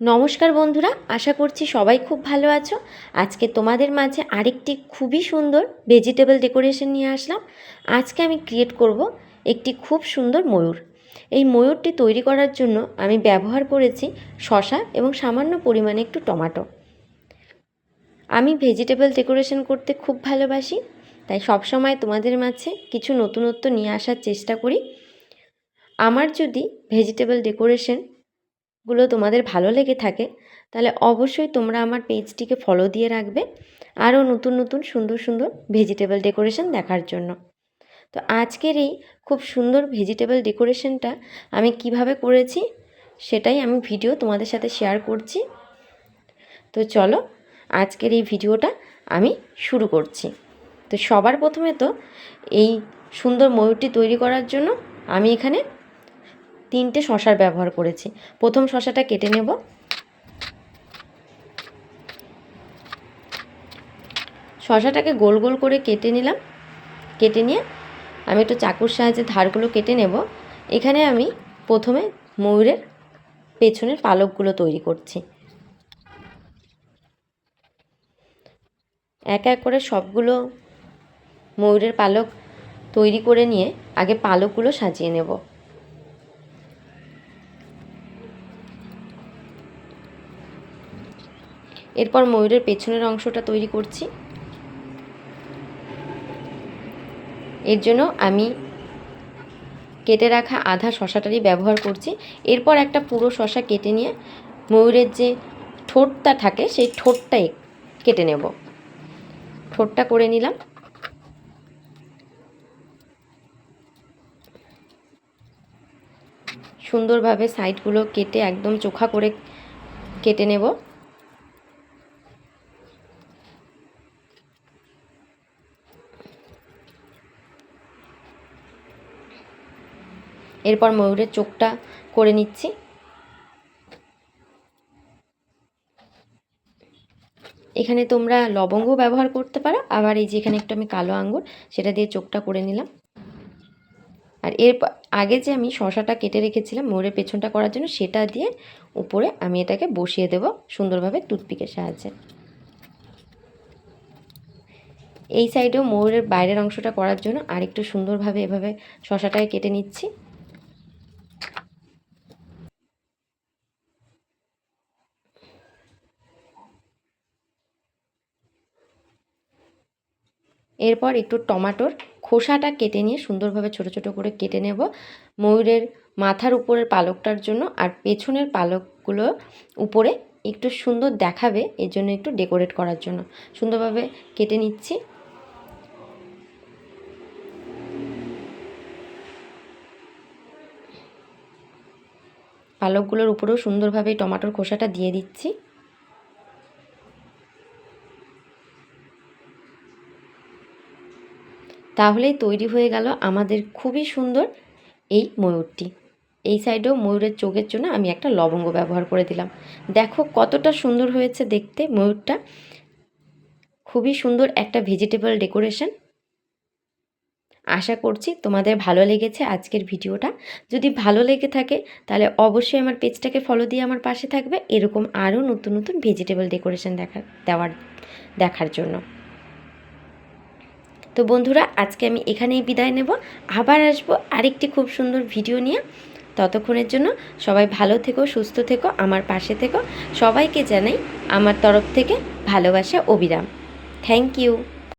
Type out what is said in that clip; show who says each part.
Speaker 1: নমস্কার বন্ধুরা, আশা করছি সবাই খুব ভালো আছো। আজকে তোমাদের মাঝে আরেকটি খুবই সুন্দর ভেজিটেবল ডেকোরেশন নিয়ে আসলাম। আজকে আমি ক্রিয়েট করব একটি খুব সুন্দর ময়ূর। এই ময়ূরটি তৈরি করার জন্য আমি ব্যবহার করেছি শশা এবং সামান্য পরিমাণে একটু টমাটো। আমি ভেজিটেবল ডেকোরেশন করতে খুব ভালোবাসি, তাই সবসময় তোমাদের মাঝে কিছু নতুনত্ব নিয়ে আসার চেষ্টা করি। আমার যদি ভেজিটেবল ডেকোরেশন গুলো তোমাদের ভালো লেগে থাকে, তাহলে অবশ্যই তোমরা আমার পেজটিকে ফলো দিয়ে রাখবে, আরও নতুন নতুন সুন্দর সুন্দর ভেজিটেবল ডেকোরেশন দেখার জন্য। তো আজকের এই খুব সুন্দর ভেজিটেবল ডেকোরেশনটা আমি কীভাবে করেছি, সেটাই আমি ভিডিও তোমাদের সাথে শেয়ার করছি। তো চলো, আজকের এই ভিডিওটা আমি শুরু করছি। তো সবার প্রথমে তো এই সুন্দর ময়ূরটি তৈরি করার জন্য আমি এখানে তিনটে শশার ব্যবহার করেছি। প্রথম শশাটা কেটে নেব। শশাটাকে গোল গোল করে কেটে নিলাম। কেটে নিয়ে আমি একটু চাকুর সাহায্যে ধারগুলো কেটে নেব। এখানে আমি প্রথমে ময়ূরের পেছনের পালকগুলো তৈরি করছি। এক এক করে সবগুলো ময়ূরের পালক তৈরি করে নিয়ে আগে পালকগুলো সাজিয়ে নেব। এরপর ময়ূরের পেছনের অংশটা তৈরি করছি। এর জন্য আমি কেটে রাখা আধা শশাটারই ব্যবহার করছি। এরপর একটা পুরো শশা কেটে নিয়ে ময়ূরের যে ঠোঁটটা থাকে, সেই ঠোঁটটাই কেটে নেব। ঠোঁটটা করে নিলাম। সুন্দরভাবে সাইডগুলো কেটে একদম চোখা করে কেটে নেব। এরপর ময়ূরের চোখটা করে নিচ্ছি। এখানে তোমরা লবঙ্গ ব্যবহার করতে পারো, আবার এই যে এখানে একটু আমি কালো আঙ্গুর, সেটা দিয়ে চোখটা করে নিলাম। আর এর আগে যে আমি শশাটা কেটে রেখেছিলাম ময়ূরের পেছনটা করার জন্য, সেটা দিয়ে উপরে আমি এটাকে বসিয়ে দেব সুন্দরভাবে টুথপিকের সাহায্যে। এই সাইডেও ময়ূরের বাইরের অংশটা করার জন্য আরেকটু সুন্দরভাবে এভাবে শশাটাকে কেটে নিচ্ছি। এরপর একটু টমাটোর খোসাটা কেটে নিয়ে সুন্দরভাবে ছোট ছোট করে কেটে নেব। ময়ূরের মাথার উপরের পালকটার জন্য আর পেছনের পালকগুলো উপরে একটু সুন্দর দেখাবে এর জন্য একটু ডেকোরেট করার জন্য। সুন্দরভাবে কেটে নিচ্ছি। পালকগুলোর উপরেও সুন্দরভাবে টমাটোর খোসাটা দিয়ে দিচ্ছি। তাহলেই তৈরি হয়ে গেল আমাদের খুবই সুন্দর এই ময়ূরটি। এই সাইডেও ময়ূরের চোখের জন্য আমি একটা লবঙ্গ ব্যবহার করে দিলাম। দেখো কতটা সুন্দর হয়েছে দেখতে ময়ূরটা। খুবই সুন্দর একটা ভেজিটেবল ডেকোরেশন আশা করছি তোমাদের ভালো লেগেছে আজকের ভিডিওটা। যদি ভালো লেগে থাকে তাহলে অবশ্যই আমার পেজটাকে ফলো দিয়ে আমার পাশে থাকবে। এরকম আরও নতুন নতুন ভেজিটেবল ডেকোরেশন দেখা দেওয়ার দেখার জন্য। তো বন্ধুরা, আজকে আমি এখানেই বিদায় নেব। আবার আসব আরেকটি খুব সুন্দর ভিডিও নিয়ে। ততক্ষণের জন্য সবাই ভালো থেকো, সুস্থ থেকো, আমার পাশে থেকো। সবাইকে জানাই আমার তরফ থেকে ভালোবাসা, অবিরাম। Thank you